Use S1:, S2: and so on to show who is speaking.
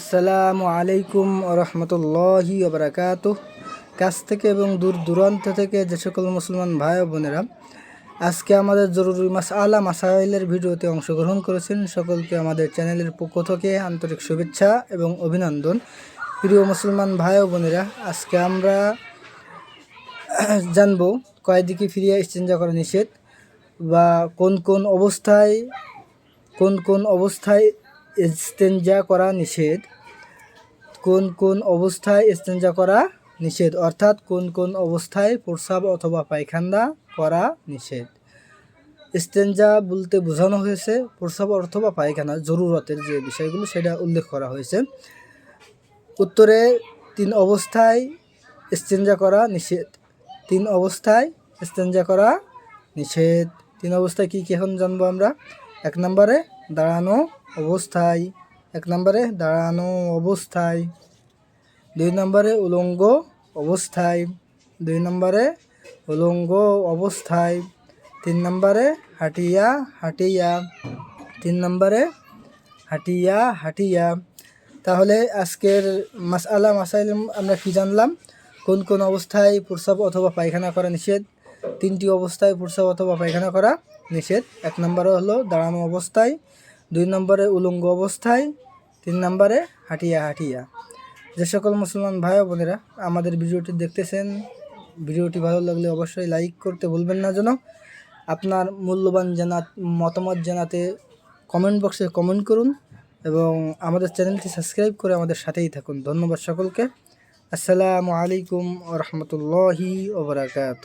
S1: আসসালামু আলাইকুম রহমতুল্লাহি ওবরাকাত কাছ থেকে এবং দূর দূরান্ত থেকে যে সকল মুসলমান ভাই ও বোনেরা, আজকে আমাদের জরুরি মাস আলা মাসাইলের ভিডিওতে অংশগ্রহণ করেছেন সকলকে আমাদের চ্যানেলের পক্ষ থেকে আন্তরিক শুভেচ্ছা এবং অভিনন্দন। প্রিয় মুসলমান ভাই ও বোনেরা, আজকে আমরা জানব কয়দিকে ফিরিয়ে এক্সচেঞ্জা করা নিষেধ বা কোন কোন অবস্থায়, কোন কোন অবস্থায় ইস্তেঞ্জা করা নিষেধ। কোন কোন অবস্থায় ইস্তেঞ্জা করা নিষেধ? অর্থাৎ কোন কোন অবস্থায় প্রস্রাব অথবা পায়খানা করা নিষেধ? ইস্তেঞ্জা বলতে বোঝানো হয়েছে প্রস্রাব অথবা পায়খানা, জরুরতের যে বিষয়গুলো সেটা উল্লেখ করা হয়েছে। উত্তরে, তিন অবস্থায় ইস্তেঞ্জা করা নিষেধ। তিন অবস্থায় ইস্তেঞ্জা করা নিষেধ। তিন অবস্থায় কী কী এখন জানব আমরা? এক নম্বরে দাঁড়ানো অবস্থায়। এক নম্বরে দাঁড়ানো অবস্থায়। দুই নম্বরে উলঙ্গ অবস্থায়। দুই নম্বরে উলঙ্গ অবস্থায়। তিন নম্বরে হাটিয়া হাটিয়া। তিন নম্বরে হাটিয়া হাটিয়া। তাহলে আজকের মাস মাসালা মাসাইল আমরা কি জানলাম? কোন কোন অবস্থায় প্রস্রাব অথবা পায়খানা করা নিষেধ? তিনটি অবস্থায় প্রস্রাব অথবা পায়খানা করা নিষেধ। এক নম্বরে হলো দাঁড়ানো অবস্থায়, দুই নম্বরে উলঙ্গ অবস্থায়, তিন নম্বরে হাঁটিয়া হাঁটিয়া। যে সকল মুসলমান ভাই বোনেরা আমাদের ভিডিওটি দেখতেছেন, ভিডিওটি ভালো লাগলে অবশ্যই লাইক করতে ভুলবেন না যেন। আপনার মূল্যবান জানা মতামত জানাতে কমেন্ট বক্সে কমেন্ট করুন এবং আমাদের চ্যানেলটি সাবস্ক্রাইব করে আমাদের সাথেই থাকুন। ধন্যবাদ সকলকে। আসসালামু আলাইকুম রহমতুল্লাহি ওবরাকাত